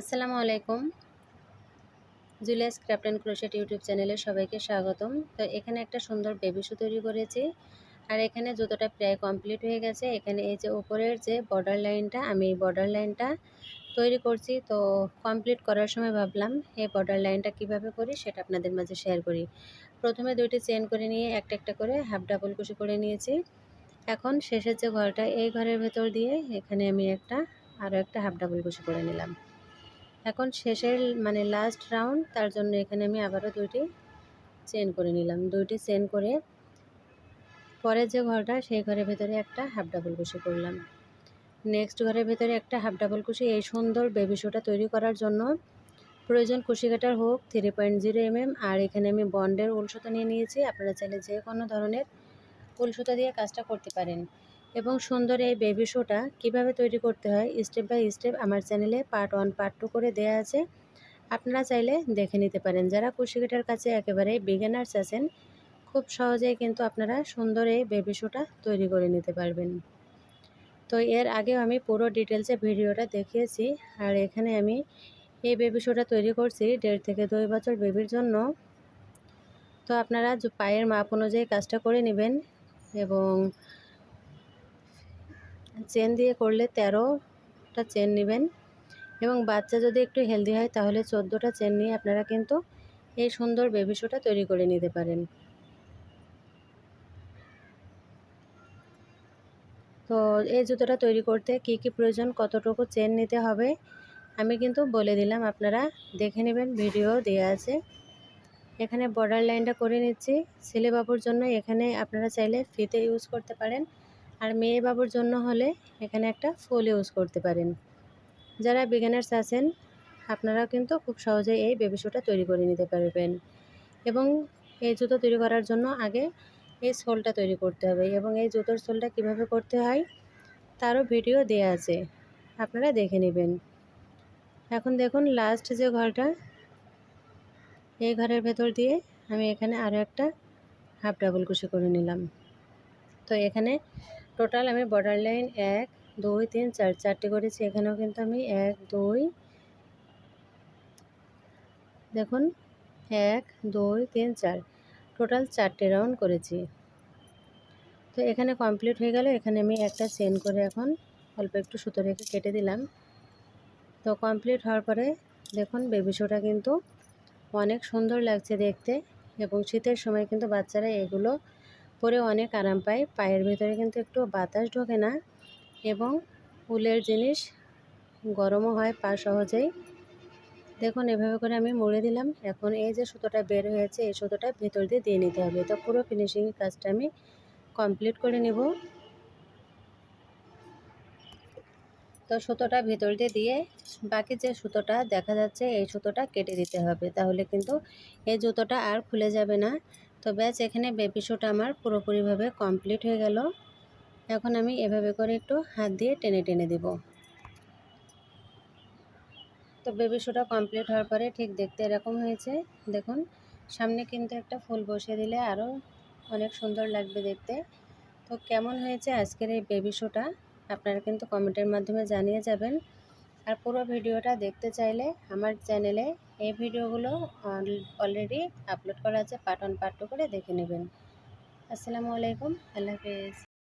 আসসালামু আলাইকুম। Julius craft and crochet YouTube চ্যানেলে সবাইকে স্বাগতম। তো এখানে একটা সুন্দর বেবি শু তৈরি করেছি। আর এখানে জুতোটা প্রায় কমপ্লিট হয়ে গেছে। এখানে এই যে উপরের যে বর্ডার লাইনটা আমি এই বর্ডার লাইনটা তৈরি করছি। তো কমপ্লিট করার সময় ভাবলাম, এই বর্ডার লাইনটা কীভাবে করি সেটা আপনাদের মাঝে শেয়ার করি। প্রথমে দুইটি চেন করে নিয়ে একটা একটা করে হাফ ডাবল কুশি করে নিয়েছি। এখন শেষের যে ঘরটা, এই ঘরের ভেতর দিয়ে এখানে আমি একটা আরও একটা হাফ ডাবল কুশি করে নিলাম। এখন শেষের মানে লাস্ট রাউন্ড তার জন্য এখানে আমি আবারও দুইটি চেন করে নিলাম। দুইটি চেন করে পরের যে ঘরটা, সেই ঘরের ভেতরে একটা হাফ ডাবল কুশি করলাম। নেক্সট ঘরের ভেতরে একটা হাফ ডাবল কুশি, এই সুন্দর বেবি শোটা তৈরি করার জন্য প্রয়োজন কুশি কাটার হোক থ্রি পয়েন্ট জিরো এমএম আর এখানে আমি বন্ডের উলসুতা নিয়ে নিয়েছি। আপনারা চাইলে যে কোনো ধরনের উলসুতা দিয়ে কাজটা করতে পারেন। এবং সুন্দর এই বেবি শোটা কীভাবে তৈরি করতে হয় স্টেপ বাই স্টেপ আমার চ্যানেলে পার্ট ওয়ান পার্ট টু করে দেয়া আছে। আপনারা চাইলে দেখে নিতে পারেন। যারা কুশিকাটার কাছে একেবারে বিগিনার্স আছেন, খুব সহজেই কিন্তু আপনারা সুন্দর এই বেবি শোটা তৈরি করে নিতে পারবেন। তো এর আগেও আমি পুরো ডিটেলসে ভিডিওটা দেখিয়েছি। আর এখানে আমি এই বেবি শোটা তৈরি করছি দেড় থেকে দুই বছর বেবির জন্য। তো আপনারা পায়ের মাপ অনুযায়ী কাজটা করে নেবেন এবং চেন দিয়ে করলে তেরোটা চেন নেবেন এবং বাচ্চা যদি একটু হেলদি হয়, তাহলে চোদ্দোটা চেন নিয়ে আপনারা কিন্তু এই সুন্দর বেবি শোটা তৈরি করে নিতে পারেন। তো এই জুতোটা তৈরি করতে কি কি প্রয়োজন, কতটুকু চেন নিতে হবে, আমি কিন্তু বলে দিলাম, আপনারা দেখে নেবেন ভিডিও দেওয়া আছে। এখানে বর্ডার লাইনটা করে নিচ্ছি। ছেলে বাবুর জন্য এখানে আপনারা চাইলে ফিতে ইউজ করতে পারেন। আর মেয়ে বাবুর জন্য হলে এখানে একটা ফুল ইউজ করতে পারেন। যারা বিজ্ঞানার্স আছেন আপনারা কিন্তু খুব সহজেই এই বেবি শুটা তৈরি করে নিতে পারবেন। এবং এই জুতো তৈরি করার জন্য আগে এই সোলটা তৈরি করতে হবে এবং এই জুতোর সোলটা কীভাবে করতে হয়, তারও ভিডিও দেয়া আছে। আপনারা দেখে নেবেন। এখন দেখুন লাস্ট যে ঘরটা, এই ঘরের ভেতর দিয়ে আমি এখানে আরও একটা হাফ ডাবল কুশি করে নিলাম। তো এখানে টোটাল আমি বর্ডার লাইন এক, দুই, তিন, চার, চারটে করেছি। এখানেও কিন্তু আমি এক, দুই, দেখুন, এক, দুই, তিন, চার, টোটাল চারটে রাউন্ড করেছি। তো এখানে কমপ্লিট হয়ে গেল। এখানে আমি একটা চেন করে এখন অল্প একটু সুতো রেখে কেটে দিলাম। তো কমপ্লিট হওয়ার পরে দেখুন বেবি শোটা কিন্তু অনেক সুন্দর লাগছে দেখতে এবং শীতের সময় কিন্তু বাচ্চারা এগুলো পরে অনেক আরাম পায় পায়ের ভেতরে কিন্তু একটু বাতাস ঢোকে না এবং উলের জিনিস গরমও হয় পা সহজেই। দেখুন, এভাবে করে আমি মুড়ে দিলাম। এখন এই যে সুতোটা বের হয়েছে, এই সুতোটা ভেতর দিয়ে দিয়ে নিতে হবে। তো পুরো ফিনিশিং কাজটা আমি কমপ্লিট করে নেব। তো সুতোটা ভেতর দিয়ে দিয়ে বাকি যে সুতোটা দেখা যাচ্ছে, এই সুতোটা কেটে দিতে হবে। তাহলে কিন্তু এই জুতোটা আর খুলে যাবে না। তো ব্যাস এখানে বেবি শুটা আমার পুরোপুরিভাবে কমপ্লিট হয়ে গেল। এখন আমি এভাবে করে একটু হাত দিয়ে টেনে টেনে দিব। তো বেবি শুটা কমপ্লিট হওয়ার পরে ঠিক দেখতে এরকম হয়েছে। দেখুন, সামনে কিন্তু একটা ফুল বসিয়ে দিলে আরও অনেক সুন্দর লাগবে দেখতে। তো কেমন হয়েছে আজকের এই বেবি শুটা আপনারা কিন্তু কমেন্টের মাধ্যমে জানিয়ে যাবেন। আর পুরো ভিডিওটা দেখতে চাইলে আমার চ্যানেলে এই ভিডিওগুলো অলরেডি আপলোড করা আছে পার্ট অন পার্ট টু করে দেখে নেবেন। আসসালামু আলাইকুম, আল্লাহ হাফেজ।